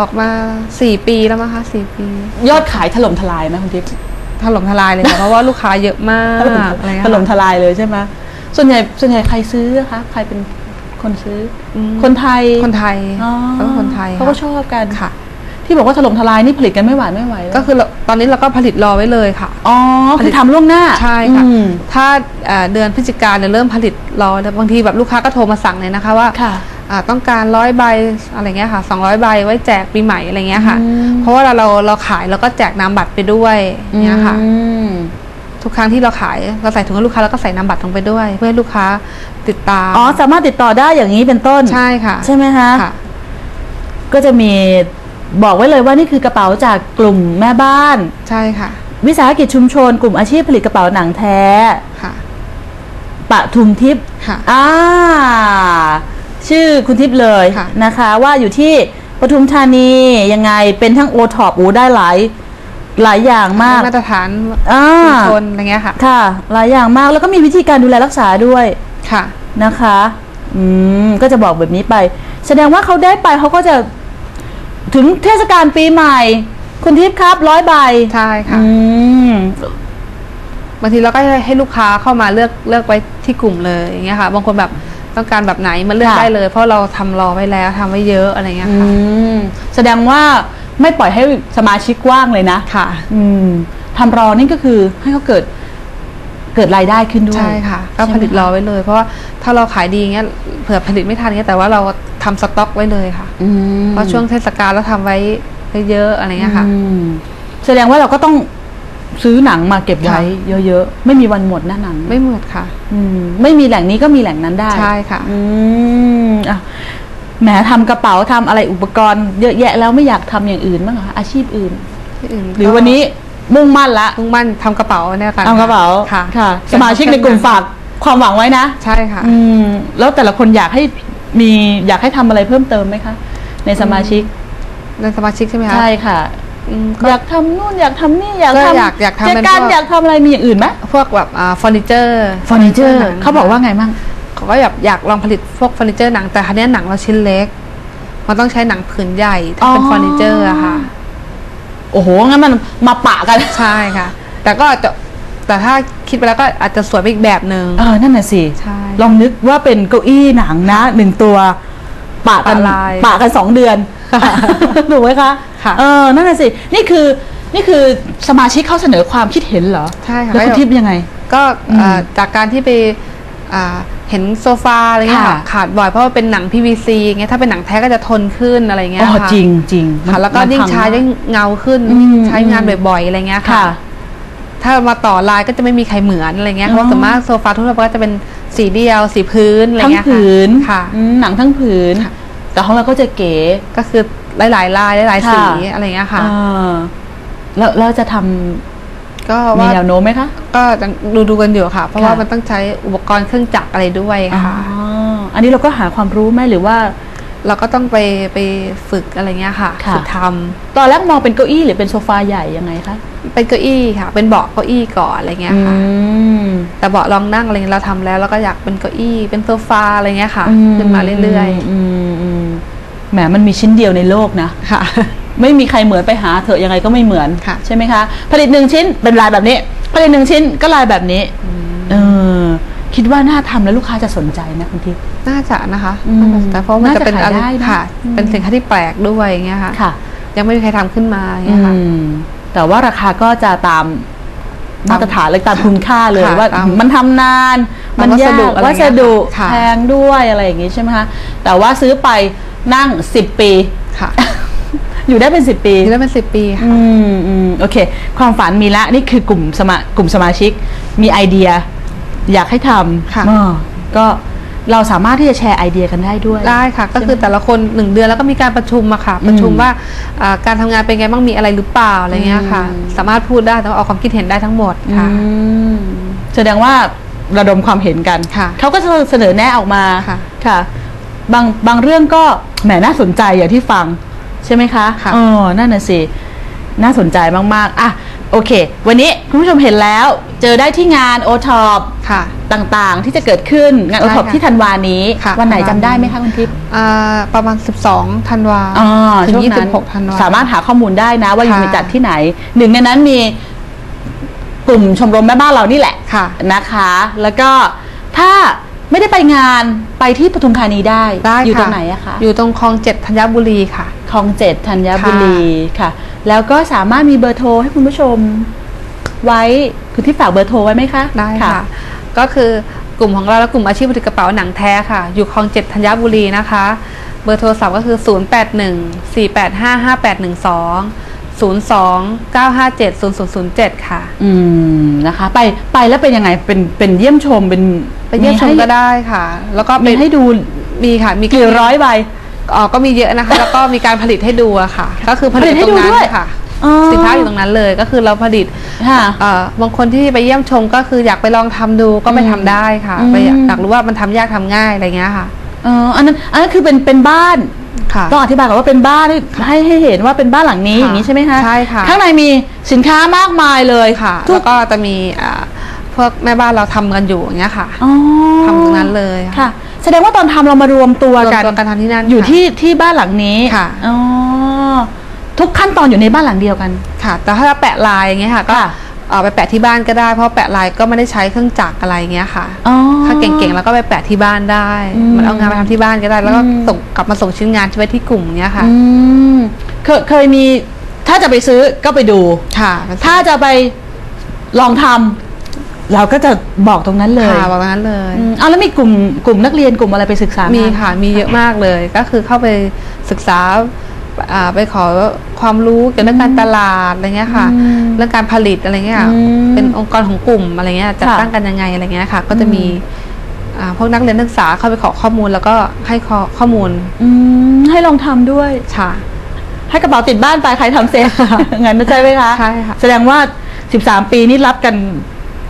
ออกมาสี่ปีแล้วมั้งคะสี่ปี ยอดขายถล่มทลายไหมคุณทิพย์ถล่มทลายเลยค่ะเพราะว่าลูกค้าเยอะมากอะไรเงี้ยถล่มค่ะทลายเลยใช่ไหมส่วนใหญ่ส่วนใหญ่ใครซื้ออะคะใครเป็นคนซื้ออมคนไทยคนไทยอ๋อแล้วก็คนไทยเขาก็ค่ะชอบกันค่ะ ที่บอกว่าถล่มทลายนี่ผลิตกันไม่หวานไม่ไหวเลยก็คือเราตอนนี้เราก็ผลิตรอไว้เลยค่ะอ๋อคือทำล่วงหน้าใช่ค่ะอืมถ้าเอ่อเดือนพฤศจิกาเนี่ยเริ่มผลิตรอแล้วบางทีแบบลูกค้าก็โทรมาสั่งเลยนะคะว่าค่ะอ่า ต้องการร้อยใบอะไรเงี้ยค่ะสองร้อยใบไว้แจกปีใหม่อะไรเงี้ยค่ะอืมเพราะว่าเราเราเราขายแล้วก็แจกนามบัตรไปด้วยเงี้ยค่ะอืมทุกครั้งที่เราขายเราใส่ถุงให้ลูกค้าแล้วก็ใส่นามบัตรลงไปด้วย เพื่อให้ลูกค้าติดตามอ๋อสามารถติดต่อได้อย่างนี้เป็นต้นใช่ค่ะ ใช่ไหมคะค่ะก็จะมีบอกไว้เลยว่านี่คือกระเป๋าจากกลุ่มแม่บ้านใช่ค่ะ วิสาหกิจชุมชน กลุ่มอาชีพผลิตกระเป๋าหนังแท้ค่ะปะทุมทิพย์ค่ะอ่า ชื่อคุณทิพย์เลยค่ะ นะคะว่าอยู่ที่ปทุมธานียังไงเป็นทั้งโอท็อปอูได้หลายหลายอย่างมาก มาตรฐานอ่า ชุมชนอะไรเงี้ยค่ะ ค่ะ หลายอย่างมากแล้วก็มีวิธีการดูแลรักษาด้วยค่ะ นะคะ อืมก็จะบอกแบบนี้ไป แสดงว่าเขาได้ไปเขาก็จะถึงเทศกาลปีใหม่ คุณทิพย์ครับร้อยใบใช่ค่ะ อืม บางทีเราก็ให้ลูกค้าเข้ามาเลือกเลือกไว้ที่กลุ่มเลยอย่างเงี้ยค่ะ บางคนแบบ ต้องการแบบไหนมาเลือกค่ะ ได้เลย เพราะเราทำรอไว้แล้วทำไว้เยอะอะไรเงี้ยอืค่ะมแสดงว่าไม่ปล่อยให้สมาชิกว่างเลยนะ ค่ะ อืมทำรอนี่ก็คือให้เขาเกิดเกิดรายได้ขึ้นด้วย ใช่ค่ะ ก็ใช่ไหมผลิตรอไว้เลย เพราะว่าถ้าเราขายดีเงี้ยเผื่อผลิตไม่ทันเงี้ยแต่ว่าเราทำสต็อกไว้เลยค่ะ อืมเพราะช่วงเทศกาลเราทำไว้เยอะๆอะไรเงี้ยค่ะ อืมแสดงว่าเราก็ต้อง ซื้อหนังมาเก็บไว้ค่ะเยอะๆ ไม่มีวันหมดนะหนัง ไม่หมดค่ะ อืม ไม่มีแหล่งนี้ก็มีแหล่งนั้นได้ ใช่ค่ะ อืมอะแหมทำกระเป๋าทำอะไรอุปกรณ์เยอะแยะแล้วไม่อยากทำอย่างอื่นบ้างเหรอคะอาชีพอื่นที่อื่น หรือวันนี้มุ่งมั่นละมุ่งมั่นทำกระเป๋าเนี่ยค่ะทำกระเป๋าค่ะค่ะ สมาชิกในกลุ่มฝากความหวังไว้นะ ใช่ค่ะ อืม แล้วแต่ละคนอยากให้มีอยากให้ทำอะไรเพิ่มเติมไหมคะ ในสมาชิก ในสมาชิกใช่ไหมคะ ใช่ค่ะ อืมก็อยากทำนู่นอยากทำนี่อยากก็ทำอยากอยากทำกิจเป็นการพวก อยากทำอะไรมีอย่างอื่นไหม พวกแบบอ่าเฟอร์นิเจอร์เฟอร์นิเจอร์หนังเขาบอกว่าไงมั่ง เขาก็แบบอยากลองผลิตพวกเฟอร์นิเจอร์หนังแต่ครั้นี้ยหนังเราชิ้นเล็ก มันต้องใช้หนังผืนใหญ่ถ้าเป็นอ๋อ เฟอร์นิเจอร์อะค่ะ โอ้โหงั้นมันมาปะกัน ใช่ค่ะ แต่ก็จะแต่ถ้าคิดไปแล้วก็อาจจะสวยไปอีกแบบหนึ่ง เออนั่นน่ะสิใช่ลองนึกว่าเป็นเก้าอี้หนังนะหนึ่งตัวปะกันปะลาย ปะกันสองเดือน ถูกไหมคะค่ะเออนั่นน่ะสินี่คือนี่คือสมาชิกเขาเสนอความคิดเห็นเหรอใช่ค่ะแล้วคุณทิพย์ยังไง ก็เอ่ออมจากการที่ไปอ่าเห็นโซฟาอะไรเงี้ยค่ะค่ะขาดบ่อยเพราะว่าเป็นหนัง PVC เงี้ยถ้าเป็นหนังแท้ก็จะทนขึ้นอะไรเงี้ยอ๋อค่ะจริงจริงมันค่ะแล้วก็มันยิ่งพัใช้มากยิ่งเงาขึ้นอืมใช้งานบ่อยๆอะไรเงี้ยค่ะค่ะ ถ้ามาต่อลายก็จะไม่มีใครเหมือนอะไรเงี้ยอ๋อเพราะส่วนมากโซฟาทั่วไปก็จะเป็นสีเดียวสีพื้นอะไรทั้งเงี้ยผืนค่ะอืมหนังทั้งผืนค่ะ แต่ของเราก็จะเก๋ก็คือหลายๆลายหลายๆค่ะสีอะไรเงี้ยค่ะเออแล้วเราจะทำก็มีว่าแนวโน้มไหมคะ ก็ดูดูๆกันอยู่ค่ะ เพราะค่ะว่ามันต้องใช้อุปกรณ์เครื่องจักรอะไรด้วยค่ะ อ๋ออันนี้เราก็หาความรู้ไหมหรือว่า เราก็ต้องไปไปฝึกอะไรเงี้ยค่ะค่ะ ฝึกทตอนแรกมองเป็นเก้าอี้หรือเป็นโซฟาใหญ่ยังไงคะำเป็นเก้าอี้ค่ะ เป็นเบาะเก้าอี้ก่อนอะไรเงี้ยค่ะ ม แต่เบาะรองนั่งอะไรเงี้ยเราทำแล้วเราก็อยากเป็นเก้าอี้เป็นโซฟาอะไรเงี้ยค่ะอืขึ้นมาเรื่อยอืมอืม แหมมันมีชิ้นเดียวในโลกนะๆค่ะ ไม่มีใครเหมือนไปหาเถอะยังไงก็ไม่เหมือนค่ะใช่ไหมคะ ผลิตหนึ่งชิ้นเป็นลายแบบนี้ ผลิตหนึ่งชิ้นก็ลายแบบนี้เออคิดว่าน่าทำแล้วลูกค้าจะสนใจนะคุณทิพย์น่าจะนะคะอืมน่าจะแต่เพราะมันจะเป็นน่าจะอะไรขายได้นะค่ะอืมเป็นสินค้าที่แปลกด้วยอย่างเงี้ยค่ะค่ะยังไม่มีใครทำขึ้นมาอย่างอืเงี้ยค่ะมแต่ว่าราคาก็จะตามมาตรฐานเลยตามคุณค่าเลยค่ะว่าตามมันทำนานตามมันวัสยากดุอะไรวัสดุค่ะแพงด้วยอะไรอย่างงี้ใช่ไหมคะแต่ว่าซื้อไป นั่งสิบปีค่ะ อยู่ได้เป็นสิบปีนี่แล้วเป็นสิบปีค่ะอืมอืมโอเค ความฝันมีละนี่คือกลุ่มสมากลุ่มสมาชิก มีไอเดีย อยากให้ทค่ะำเออก็เราสามารถที่จะแชร์ไอเดียกันได้ด้วย ได้ค่ะ ก็คือแต่ละคนหนึ่งเดือนแล้วก็มีการประชุมอะค่ะ ประชุมว่าอ่าการทำงานเป็นไงบ้างมีอะไรหรือเปล่าอะไรเงี้ยค่ะ อืม สามารถพูดได้แต่ว่าเอาความคิดเห็นได้ทั้งหมดค่ะ อืมแสดงว่าระดมความเห็นกัน ค่ะเขาก็จะเสนอแนะออกมาค่ะ ค่ะ บางบางเรื่องก็แหมน่าสนใจอย่างที่ฟังใช่ไหมคะค่ะเออนั่นน่ะสิน่าสนใจมากๆอะโอเค วันนี้คุณผู้ชมเห็นแล้ว เจอได้ที่งานโอท็อปค่ะ ต่างๆ ที่จะเกิดขึ้นงานโอใช่ท็อปค่ะที่ธันวานี้ค่ะวันไหนธัจำนวาได้ไหมคะคุณทิพย์อ่าประมาณ 12ธันวาอ๋อถึช่วงงนั้น26ธันวาสามารถหาข้อมูลได้นะ ว่าอยู่ค่ะในจัดที่ไหน หนึ่งในนั้นมีกลุ่มชมรมแม่บ้านเรานี่แหละค่ะนะคะ แล้วก็ถ้า ไม่ได้ไปงานไปที่ปทุมธานีได้ได้อยู่ตรค่ะงไหนอะคะอยู่ตรงคลองเจ็ดธัญบุรีค่ะคลองเจ็ดธัญบุรีค่ะ แล้วก็สามารถมีเบอร์โทรให้คุณผู้ชม ไว้คุณที่ฝากเบอร์โทรไว้ไหมคะได้ค่ะ ก็คือกลุ่มของเราและกลุ่มอาชีพผลิตกระเป๋าหนังแท้ค่ะ อยู่คลองเจ็ดธัญบุรีนะคะ เบอร์โทรศัพท์ก็คือ 0 8 1 4 8 5 5 8 1 2 0 2 9 5 7 0 0 0 7 ค่ะ อืมนะคะ ไปไปแล้วเป็นยังไงเป็นเป็นเยี่ยมชมเป็นไปเยี่ยมชมก็ได้ค่ะ แล้วก็มีเป็นให้ดูมีค่ะ มีกี่ร้อยใบอ๋อก็มีเยอะนะคะ แล้วก็มีการผลิตให้ดูอะค่ะ ก็คือผลิตผลิตให้ตรงดูนั้นด้วยค่ะ อ๋อ สินค้าอยู่ตรงนั้นเลยก็คือเราผลิตค่ะเอ่อบางคนที่ไปเยี่ยมชมก็คืออยากไปลองทำดูก็ไปทำได้ค่ะ อืม ไปอยากอยากรู้ว่ามันทำยากทำง่ายอะไรเงี้ยค่ะ เอออันนั้นอันนั้นคือเป็นเป็นบ้าน ค่ะต้องอธิบายก่อนว่าเป็นบ้านให้ให้ให้เห็นว่าเป็นบ้านหลังนี้ค่ะอย่างนี้ใช่ไหมคะใช่ค่ะ ข้างในมีสินค้ามากมายเลยค่ะ ทุแล้กวก็จะมีอ่าพวกแม่บ้านเราทำกันอยู่อย่างเงี้ยค่ะอ๋อทำตรงนั้นเลยค่ะ แสดงว่าตอนทำเรามารวมตัวรวมกัน ตัวกันทำที่นั่นอยู่ค่ะ ที่ที่บ้านหลังนี้ค่ะ อ๋อทุกขั้นตอนอยู่ในบ้านหลังเดียวกัน ค่ะ แต่ถ้าเราแปะลายอย่างเงี้ยค่ะ ก็ค่ะ เอาไปแปะที่บ้านก็ได้ เพราะแปะลายก็ไม่ได้ใช้เครื่องจักรอะไรเงี้ยค่ะอ๋อถ้าเก่งๆแล้วก็ไปแปะที่บ้านได้อืมมันเอางานไปทำที่บ้านก็ได้ แล้วก็อืมส่งกลับมาส่งชิ้นงานไว้ที่กลุ่มเนี้ยค่ะอืมเคยเคยมีถ้าจะไปซื้อก็ไปดูค่ะ ถ้าจะไปลองทำเราก็จะบอกตรงนั้นเลยค่ะบอกงั้นเลยอืมเอาแล้วมีกลุ่มกลุ่มนักเรียนกลุ่มอะไรไปศึกษามีมีค่ะมีเยอะมากเลย ก็คือเข้าไปศึกษาอ่า ไปขอความรู้เกี่ยวกับเรื่องการตลาดอะไรเงี้ยค่ะ เรื่องการผลิตอะไรเงี้ยอืมเป็นองค์กรของกลุ่มอะไรเงี้ยจัดค่ะตั้งกันยังไงอะไรเงี้ยค่ะ ก็จะมีอ่าพวกนักเรียนนักศึกษาเข้าไปขอข้อมูลแล้วก็ให้ข้อข้อมูลอืมให้ลองทำด้วยค่ะให้กระเป๋าติดบ้านไปใครทำเสร็จงั้นไม่ใช่ไหมคะใช่ค่ะแสดงว่า 13 ปีนี่รับกัน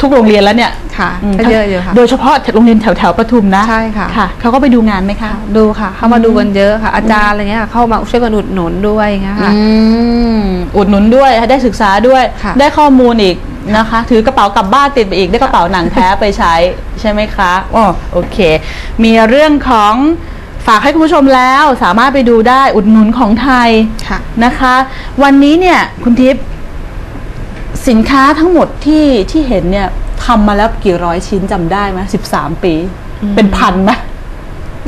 ทุกโรงเรียนแล้วเนี่ยค่ะมก็เยอะอยู่ค่ะ โดยเฉพาะโรงเรียนแถวแถวๆปทุมนะใช่ค่ะค่ะ เขาก็ไปดูงานไหมคะ ดูค่ะ เข้ามาดูกันเยอะค่ะ อาจารย์อะไรเงี้ยเข้ามาช่วยกันอุดหนุนด้วยอย่างเงี้ยค่ะอืมอุดหนุนด้วยได้ศึกษาด้วยค่ะได้ข้อมูลอีกนะคะ ถือกระเป๋ากลับบ้านติดไปอีกได้กระเป๋าหนังแท้ไปใช้ใช่ไหมคะอ๋อโอเค มีเรื่องของฝากให้คุณผู้ชมแล้วสามารถไปดูได้อุดหนุนของไทยค่ะนะคะ วันนี้เนี่ยคุณทิพย์ สินค้าทั้งหมดที่ที่เห็นเนี่ยทำมาแล้วกี่ร้อยชิ้นจำได้ไหมสิบสามปี อืม เป็นพันไหม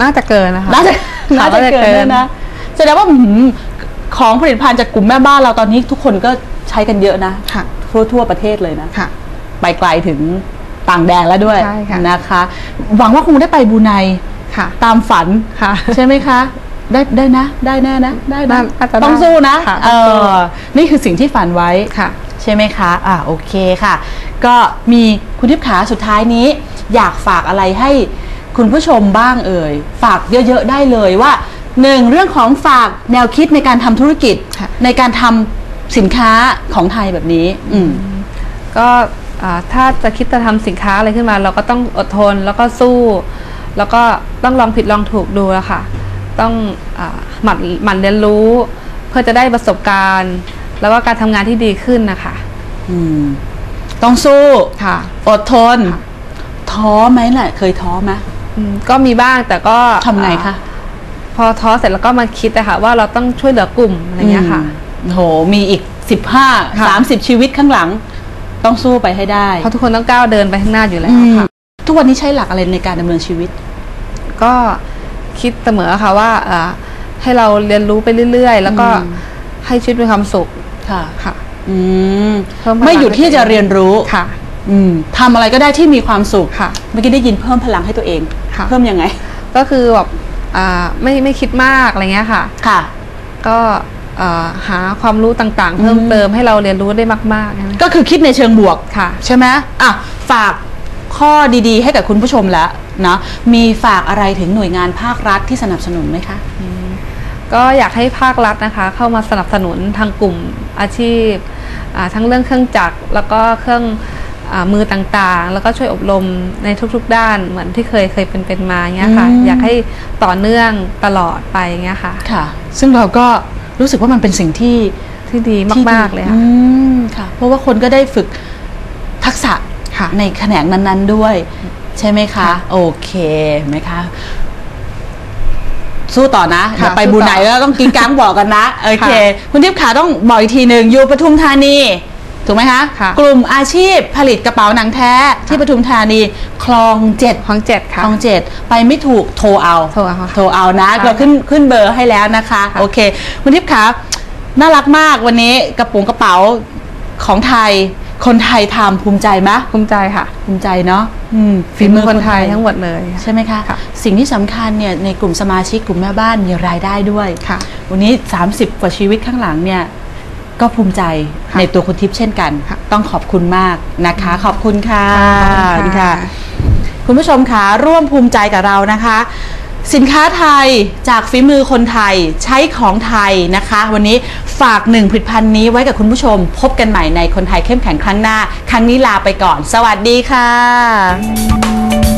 น่าจะเกินนะคะน่าจะค่ะน่าจะเกินด้วยนะแสดงว่าหืมของผลิตภัณฑ์จากกลุ่มแม่บ้านเราตอนนี้ทุกคนก็ใช้กันเยอะนะ ค่ะ ทั่วทั่วประเทศเลยนะ ค่ะ ไปไกลถึงต่างแดนแล้วด้วยใช่ค่ะ นะคะ หวังว่าคงได้ไปบรูไนค่ะ ตามฝัน ค่ะ ใช่ไหมคะ ได้ได้นะ ได้แน่นะ ได้นะน่าจะได้ต้องสู้นะค่ะเอต้องสู้ อนี่คือสิ่งที่ฝันไว้ ค่ะ ใช่ไหมคะอ่าโอเคค่ะ ก็มีคุณทิพย์ขาสุดท้ายนี้ อยากฝากอะไรให้คุณผู้ชมบ้างเอ่ย ฝากเยอะๆได้เลยว่าหนึ่งเรื่องของฝากแนวคิดในการทำธุรกิจค่ะในการทำสินค้าของไทยแบบนี้ อืมก็อ่าถ้าจะคิดจะทำสินค้าอะไรขึ้นมา เราก็ต้องอดทนแล้วก็สู้ แล้วก็ต้องลองผิดลองถูกดูอะค่ะ ต้องอาหมั่นหมั่นเรียนรู้ เพื่อจะได้ประสบการณ์ แล้วก็การทำงานที่ดีขึ้นนะคะ อืม ต้องสู้ค่ะ อดทนค่ะท้อไหมน่ะ เคยท้อไหมอืมก็มีบ้างแต่ก็ทำไงคะอ่าพอท้อเสร็จแล้วก็มาคิดนะคะว่าเราต้องช่วยเหลือกลุ่มอะไรเงี้ยค่ะอืมโห มีอีกสิบห้าค่ะ สามสิบชีวิตข้างหลัง ต้องสู้ไปให้ได้เพราะทุกคนต้องก้าวเดินไปข้างหน้าอยู่แล้วอืมค่ะ ทุกวันนี้ใช้หลักอะไรในการดำเนินชีวิต ก็คิดเสมอค่ะว่าอ่าให้เราเรียนรู้ไปเรื่อย ๆ แล้วก็อืม ให้ชีวิตมีความสุข ค่ะค่ะอืมเพิ่มพลัง ไม่หยุดที่จะเรียนรู้ค่ะ อืมทำอะไรก็ได้ที่มีความสุขค่ะเมื่อกี้ได้ยินเพิ่มพลังให้ตัวเองค่ะ เพิ่มยังไงก็คือแบบอ่าไม่ไม่คิดมากอะไรเงี้ยค่ะ ค่ะ ก็อ่าหาความรู้ต่างๆ เพิ่มอืม เติมให้เราเรียนรู้ได้มากๆนะคะก็คือคิดในเชิงบวก ค่ะ ใช่ไหมอะ ฝากข้อดีๆ ให้กับคุณผู้ชมแล้วนะ มีฝากอะไรถึงหน่วยงานภาครัฐที่สนับสนุนไหมคะ ก็อยากให้ภาครัฐนะคะ เข้ามาสนับสนุนทางกลุ่มอาชีพอ่าทั้งเรื่องเครื่องจักรแล้วก็เครื่องอามือต่างๆ แล้วก็ช่วยอบรมในทุกๆด้านเหมือนที่เคยเคยเป็นเป็นมาเงี้ยค่ะอืมอยากให้ต่อเนื่องตลอดไปเงี้ยค่ะค่ะ ซึ่งเราก็รู้สึกว่ามันเป็นสิ่งที่ที่ดีที่มากๆเลยค่ะอืมค่ะ เพราะว่าคนก็ได้ฝึกทักษะค่ะในแขนงนั้น ๆด้วย ใช่ไหมคะค่ะโอเคเห็นไหมคะ สู้ต่อนะค่ะเดี๋ยวไปสู้ต่อบูไนแล้วต้องกินกังบอกกันนะโอเคค่ะคุณทิพย์ขาต้องบอกอีกทีหนึ่งอยู่ปทุมธานีถูกไหมคะค่ะกลุ่มอาชีพผลิตกระเป๋าหนังแท้ที่ปทุมธานีคลองเจ็ดของเจ็ดค่ะคลองเจ็ดไปไม่ถูกโทรเอาโทรเอาค่ะโทรเอานะค่ะเราขึ้นขึ้นเบอร์ให้แล้วนะคะค่ะโอเค คุณทิพย์ขาน่ารักมากวันนี้กระปุงกระเป๋าของไทย คนไทยทำภูมิใจไหมภูมิใจค่ะ ภูมิใจเนาะอืม ฝีมือคนไทยทั้งหมดเลย ใช่ไหมคะค่ะสิ่งที่สำคัญเนี่ยในกลุ่มสมาชิกกลุ่มแม่บ้านมีรายได้ด้วยค่ะ วันนี้ 30 กว่าชีวิตข้างหลังเนี่ยก็ภูมิใจค่ะในตัวคุณทิพย์เช่นกันค่ะต้องขอบคุณมากนะคะขอบคุณค่ะขอบคุณค่ะคุณผู้ชมคะร่วมภูมิใจกับเรานะคะ สินค้าไทยจากฝีมือคนไทยใช้ของไทยนะคะ วันนี้ฝากหนึ่งผลิตภัณฑ์นี้ไว้กับคุณผู้ชม พบกันใหม่ในคนไทยเข้มแข็งครั้งหน้า ครั้งนี้ลาไปก่อน สวัสดีค่ะ